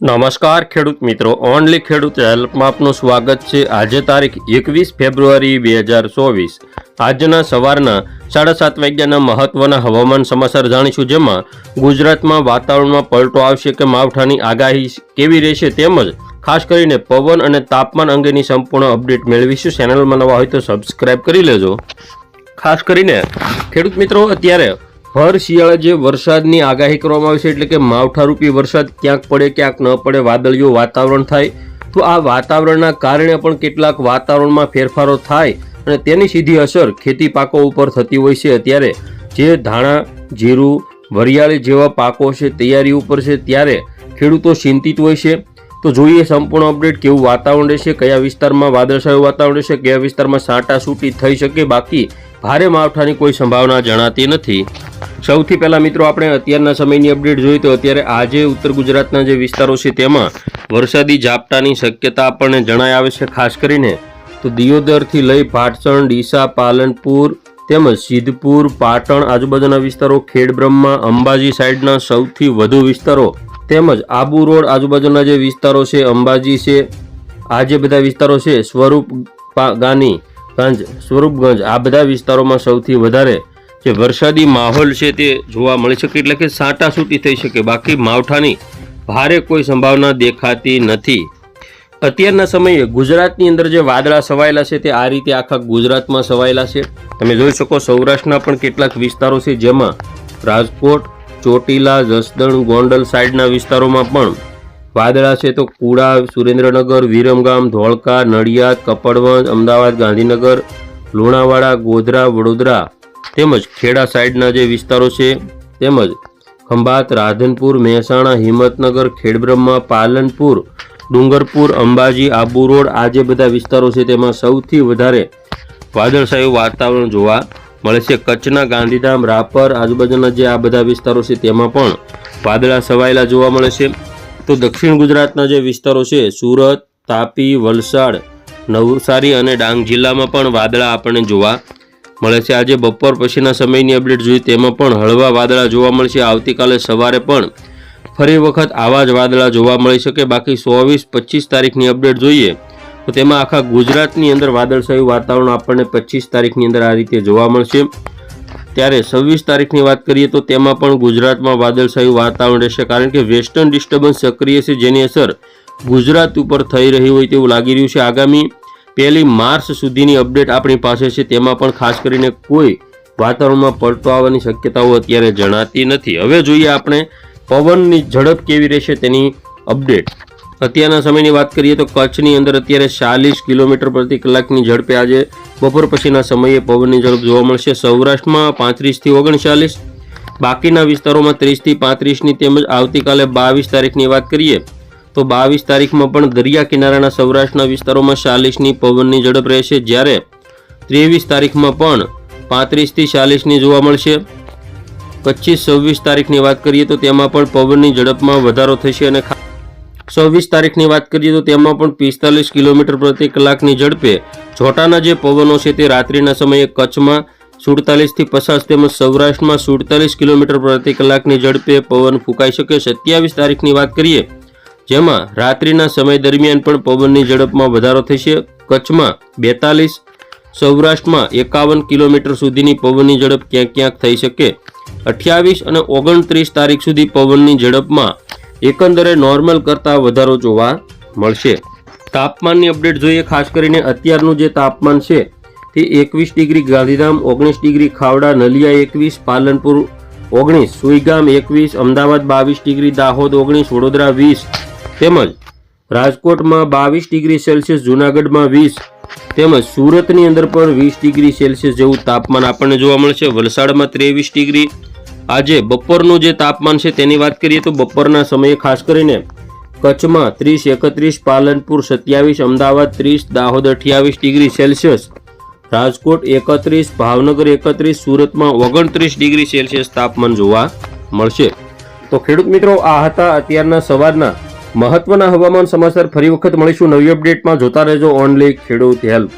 નમસ્કાર ખેડૂત મિત્રો. ઓનલી ખેડૂત હેલ્પમાં આપનું સ્વાગત છે. આજે તારીખ એકવીસ ફેબ્રુઆરી બે હજાર ચોવીસ. આજના સવારના સાડા સાત વાગ્યાના મહત્વના હવામાન સમાચાર જાણીશું, જેમાં ગુજરાતમાં વાતાવરણમાં પલટો આવશે કે માવઠાની આગાહી કેવી રહેશે તેમજ ખાસ કરીને પવન અને તાપમાન અંગેની સંપૂર્ણ અપડેટ મેળવીશું. ચેનલમાં નવા હોય તો સબસ્ક્રાઇબ કરી લેજો. ખાસ કરીને ખેડૂત મિત્રો, અત્યારે ભર શિયાળે જે વરસાદની આગાહી કરવામાં આવી છે, એટલે કે માવઠારૂપી વરસાદ ક્યાંક પડે, ક્યાંક ન પડે વાદળિયું વાતાવરણ થાય, તો આ વાતાવરણના કારણે પણ કેટલાક વાતાવરણમાં ફેરફારો થાય અને તેની સીધી અસર ખેતી પાકો ઉપર થતી હોય છે. અત્યારે જે ધાણા, જીરું, વરિયાળી જેવા પાકો છે, તૈયારી ઉપર છે, ત્યારે ખેડૂતો ચિંતિત હોય છે. તો જોઈએ સંપૂર્ણ અપડેટ કેવું વાતાવરણ રહેશે, કયા વિસ્તારમાં વાદળછાયું વાતાવરણ રહેશે, કયા વિસ્તારમાં સાંટા સૂટી થઈ શકે, બાકી ભારે માવઠાની કોઈ સંભાવના જણાતી નથી. સૌથી પહેલાં મિત્રો, આપણે અત્યારના સમયની અપડેટ જોઈએ તો અત્યારે આજે ઉત્તર ગુજરાતના જે વિસ્તારો છે તેમાં વરસાદી ઝાપટાની શક્યતા આપણને જણાય આવે છે, ખાસ કરીને તો દિયોદરથી લઈ પાટસણ ડીસા, પાલનપુર તેમજ સિદ્ધપુર, પાટણ આજુબાજુના વિસ્તારો, ખેડબ્રહ્મા, અંબાજી સાઈડના સૌથી વધુ વિસ્તારો તેમજ આબુ રોડ આજુબાજુના જે વિસ્તારો છે, અંબાજી છે, આ જે બધા વિસ્તારો છે, સ્વરૂપ ગાની ગંજ, સ્વરૂપગંજ આ બધા વિસ્તારોમાં સૌથી વધારે જે વરસાદી માહોલ છે તે જોવા મળી શકે, એટલે કે સાંટા છૂટી થઈ શકે. બાકી માવઠાની ભારે કોઈ સંભાવના દેખાતી નથી. અત્યારના સમયે ગુજરાતની અંદર જે વાદળા સવાયેલા છે તે આ રીતે આખા ગુજરાતમાં સવાયેલા છે. તમે જોઈ શકો સૌરાષ્ટ્રના પણ કેટલાક વિસ્તારો છે જેમાં રાજકોટ, ચોટીલા, જસદણ, ગોંડલ સાઈડના વિસ્તારોમાં પણ વાદળા છે તો કુડા, સુરેન્દ્રનગર, વિરમગામ, ધોળકા, નડિયાદ, કપડવંજ, અમદાવાદ, ગાંધીનગર, લુણાવાડા, ગોધરા, વડોદરા તેમજ ખેડા સાઈડના જે વિસ્તારો છે તેમજ ખંભાત, રાધનપુર, મહેસાણા, હિંમતનગર, ખેડબ્રહ્મા, પાલનપુર, ડુંગરપુર, અંબાજી, આબુ રોડ આ જે બધા વિસ્તારો છે તેમાં સૌથી વધારે વાદળછાયું વાતાવરણ જોવા મળે છે. કચ્છના ગાંધીધામ, રાપર, આજુબાજુના જે આ બધા વિસ્તારો છે તેમાં પણ વાદળા છવાયેલા જોવા મળે છે. તો દક્ષિણ ગુજરાતના જે વિસ્તારો છે, સુરત, તાપી, વલસાડ, નવસારી અને ડાંગ જિલ્લામાં પણ વાદળા આપણને જોવા મળે છે. આજે બપોર પછીના સમયની અપડેટ જોઈએ તેમાં પણ હળવા વાદળા જોવા મળશે આવતીકાલે સવારે પણ ફરી વખત આવા જ વાદળા જોવા મળી શકે. બાકી ચોવીસ પચીસ તારીખની અપડેટ જોઈએ તો તેમાં આખા ગુજરાતની અંદર વાદળછાયું વાતાવરણ આપણને પચીસ તારીખની અંદર આ રીતે જોવા મળશે. ત્યારે છવ્વીસ તારીખની વાત કરીએ તો તેમાં પણ ગુજરાતમાં વાદળછાયું વાતાવરણ રહેશે, કારણ કે વેસ્ટર્ન ડિસ્ટર્બન્સ સક્રિય છે, જેની અસર ગુજરાત ઉપર થઈ રહી હોય તેવું લાગી રહ્યું છે. આગામી પહેલી માર્ચ સુધીની અપડેટ આપણી પાસે છે, તેમાં પણ ખાસ કરીને કોઈ વાતાવરણમાં પલટો આવવાની શક્યતાઓ અત્યારે જણાતી નથી. હવે જોઈએ આપણે પવનની ઝડપ કેવી રહેશે તેની અપડેટ. અત્યારના સમયની વાત કરીએ તો કચ્છની અંદર અત્યારે ચાલીસ કિલોમીટર પ્રતિ કલાકની ઝડપે આજે બપોર પછીના સમયે પવનની ઝડપ જોવા મળશે. સૌરાષ્ટ્રમાં પાંત્રીસથી ઓગણચાલીસ, બાકીના વિસ્તારોમાં ત્રીસથી પાંત્રીસની તેમજ આવતીકાલે બાવીસ તારીખની વાત કરીએ તો બાવીસ તારીખમાં પણ દરિયા કિનારાના સૌરાષ્ટ્રના વિસ્તારોમાં ચાલીસની પવનની ઝડપ રહેશે. જ્યારે ત્રેવીસ તારીખમાં પણ પાંત્રીસથી ચાલીસની જોવા મળશે. પચીસ, છવ્વીસ તારીખની વાત કરીએ તો તેમાં પણ પવનની ઝડપમાં વધારો થશે અને છવ્વીસ તારીખની વાત કરીએ તો તેમાં પણ પિસ્તાલીસ કિલોમીટર પ્રતિ કલાકની ઝડપે છોટાના જે પવનો છે તે રાત્રિના સમયે કચ્છમાં સુડતાલીસથી પચાસ તેમજ સૌરાષ્ટ્રમાં સુડતાલીસ કિલોમીટર પ્રતિ કલાકની ઝડપે પવન ફૂંકાઈ શકે સત્યાવીસ તારીખની વાત કરીએ, જેમાં રાત્રિના સમય દરમિયાન પણ પવનની ઝડપમાં વધારો થશે. કચ્છમાં બેતાલીસ, સૌરાષ્ટ્રમાં એકાવન કિલોમીટર સુધીની પવનની ઝડપ ક્યાંક ક્યાંક થઈ શકે. અઠ્યાવીસ અને ઓગણત્રીસ તારીખ સુધી પવનની ઝડપમાં એકંદરે નોર્મલ કરતાં વધારો જોવા મળશે. તાપમાનની અપડેટ જોઈએ, ખાસ કરીને અત્યારનું જે તાપમાન છે, તે એકવીસ ડિગ્રી ગાંધીધામ, ઓગણીસ ડિગ્રી ખાવડા, નલિયા એકવીસ, પાલનપુર ઓગણીસ, સુઈગામ એકવીસ, અમદાવાદ બાવીસ ડિગ્રી, દાહોદ ઓગણીસ, વડોદરા વીસ, તેમજ રાજકોટમાં બાવીસ ડિગ્રી સેલ્સિયસ, જૂનાગઢમાં વીસ, તેમજ સુરતની અંદર પણ વીસ ડિગ્રી સેલ્સિયસ જેવું તાપમાન આપણને જોવા મળશે. વલસાડમાં ત્રેવીસ ડિગ્રી આજે બપોરનું જે તાપમાન છે તેની વાત કરીએ તો બપોરના સમયે ખાસ કરીને કચ્છમાં ત્રીસ એકત્રીસ, પાલનપુર સત્યાવીસ, અમદાવાદ ત્રીસ, દાહોદ અઠ્યાવીસ ડિગ્રી સેલ્સિયસ, રાજકોટ એકત્રીસ, ભાવનગર એકત્રીસ, સુરતમાં ઓગણત્રીસ ડિગ્રી સેલ્સિયસ તાપમાન જોવા મળશે. તો ખેડૂત મિત્રો, આ હતા અત્યારના સવારના મહત્વના હવામાન સમાચાર. ફરી વખત મળીશું નવી અપડેટમાં. જોતા રહેજો ઓનલી ખેડૂત હેલ્પ.